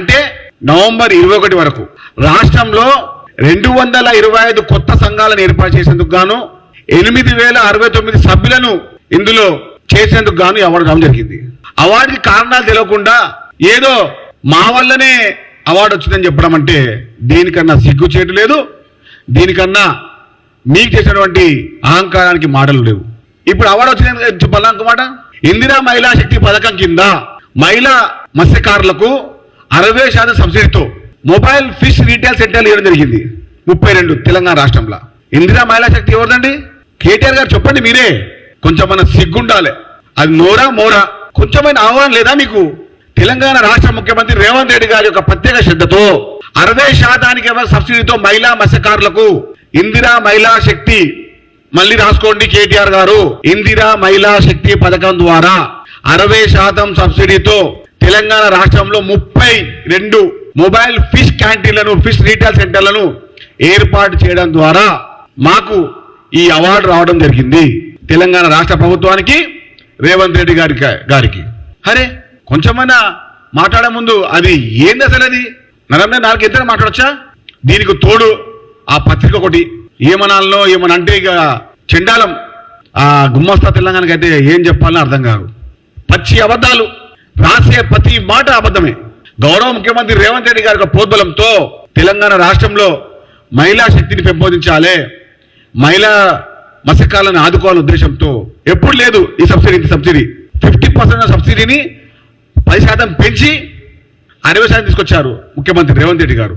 అంటే నవంబర్ ఇరవై ఒకటి వరకు రాష్ట్రంలో రెండు వందల ఇరవై ఐదు కొత్త సంఘాలను ఏర్పాటు చేసేందుకు గాను ఎనిమిది వేల అరవై తొమ్మిది సభ్యులను ఇందులో చేసేందుకు గాను అవార్డు రావడం జరిగింది. అవార్డుకి కారణాలు తెలియకుండా ఏదో మా వల్లనే అవార్డు వచ్చిందని చెప్పడం అంటే దీనికన్నా సిగ్గు చేయడం లేదు. దీనికన్నా మీకు చేసినటువంటి అహంకారానికి మాటలు లేవు. ఇప్పుడు అవార్డు వచ్చిన చెప్పాలా మాట? ఇందిరా మహిళా శక్తి పథకం కింద మహిళా మత్స్యకారులకు అరవై శాతం సబ్సిడీతో మొబైల్ ఫిష్ రీటైల్ సెంటర్లు ఇవ్వడం జరిగింది. ముప్పై రెండు తెలంగాణ రాష్ట్రంలో. ఇందిరా మహిళా శక్తి ఎవరిదండి? కేటీఆర్ గారు చెప్పండి మీరే. కొంచెం మన సిగ్గుండాలి. అది నోరా మోరా. కొంచెమైన ఆహ్వానం లేదా మీకు? తెలంగాణ రాష్ట్ర ముఖ్యమంత్రి రేవంత్ రెడ్డి గారి యొక్క ప్రత్యేక శ్రద్ధతో అరవై శాతానికి సబ్సిడీతో మహిళా మత్స్యకారులకు ఇందిరా మహిళా శక్తి మళ్ళీ రాసుకోండి కేటీఆర్ గారు. ఇందిరా మహిళా శక్తి పథకం ద్వారా అరవై శాతం సబ్సిడీతో తెలంగాణ రాష్ట్రంలో ముప్పై రెండు మొబైల్ ఫిష్ క్యాంటీన్లను ఫిష్ రీటైల్ సెంటర్లను ఏర్పాటు చేయడం ద్వారా మాకు ఈ అవార్డు రావడం జరిగింది తెలంగాణ రాష్ట్ర ప్రభుత్వానికి రేవంత్ రెడ్డి గారి గారికి. అరే కొంచెమైనా మాట్లాడే ముందు అది ఏంది అసలు అది? నరమే నాలుగు ఇద్దరు మాట్లాడచ్చా? దీనికి తోడు ఆ పత్రిక ఒకటి. ఏమనాలనో ఏమనంటే ఇక చెండాలం. ఆ గుమ్మస్తా తెలంగాణకి అయితే ఏం చెప్పాలని అర్థం కాదు. పచ్చి అబద్ధాలు. రాసే ప్రతి మాట అబద్ధమే. గౌరవ ముఖ్యమంత్రి రేవంత్ రెడ్డి గారి యొక్క ప్రోద్బలంతో తెలంగాణ రాష్ట్రంలో మహిళా శక్తిని పెంపొందించాలి. మహిళా మత్స్యకాలను ఆదుకోవాలనే ఉద్దేశంతో ఎప్పుడు లేదు ఈ సబ్సిడీ సబ్సిడీ. ఫిఫ్టీ పర్సెంట్ సబ్సిడీని పది శాతం పెంచి అరవై శాతం తీసుకొచ్చారు ముఖ్యమంత్రి రేవంత్ రెడ్డి గారు.